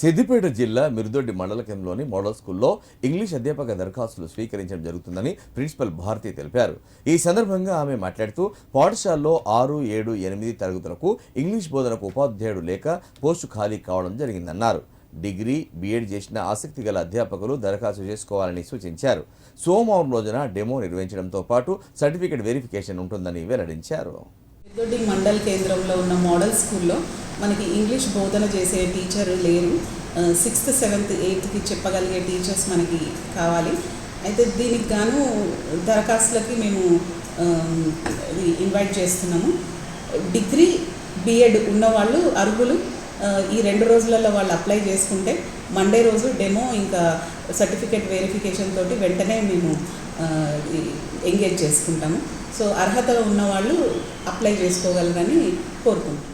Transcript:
సిద్దిపేట జిల్లా మిరుదొడ్డి మండల కేంద్రంలోని మోడల్ స్కూల్లో ఇంగ్లీష్ అధ్యాపక దరఖాస్తులు స్వీకరించడం జరుగుతుందని ప్రిన్సిపల్ భారతి తెలిపారు. ఈ సందర్భంగా ఆమె మాట్లాడుతూ పాఠశాలలో ఆరు ఏడు ఎనిమిది తరగతులకు ఇంగ్లీష్ బోధనకు ఉపాధ్యాయుడు లేక పోస్టు ఖాళీ కావడం జరిగిందన్నారు. డిగ్రీ బీఎడ్ చేసిన ఆసక్తి గల అధ్యాపకులు దరఖాస్తు చేసుకోవాలని సూచించారు. సోమవారం రోజున డెమో నిర్వహించడంతో పాటు సర్టిఫికేట్ వెరిఫికేషన్ ఉంటుందని వెల్లడించారు. మండల్ కేంద్రంలో ఉన్న మోడల్ స్కూల్లో మనకి ఇంగ్లీష్ బోధన చేసే టీచర్ లేరు. సిక్స్త్ సెవెంత్ ఎయిత్కి చెప్పగలిగే టీచర్స్ మనకి కావాలి. అయితే దీనికి గాను దరఖాస్తులకి మేము ఇన్వైట్ చేస్తున్నాము. డిగ్రీ బిఎడ్ ఉన్నవాళ్ళు అర్హులు. ఈ రెండు రోజులలో వాళ్ళు అప్లై చేసుకుంటే మండే రోజు డెమో ఇంకా సర్టిఫికేట్ వెరిఫికేషన్ తోటి వెంటనే మేము ఎంగేజ్ చేసుకుంటాము. సో అర్హత ఉన్నవాళ్ళు అప్లై చేసుకోగలరని కోరుకుంటున్నాం.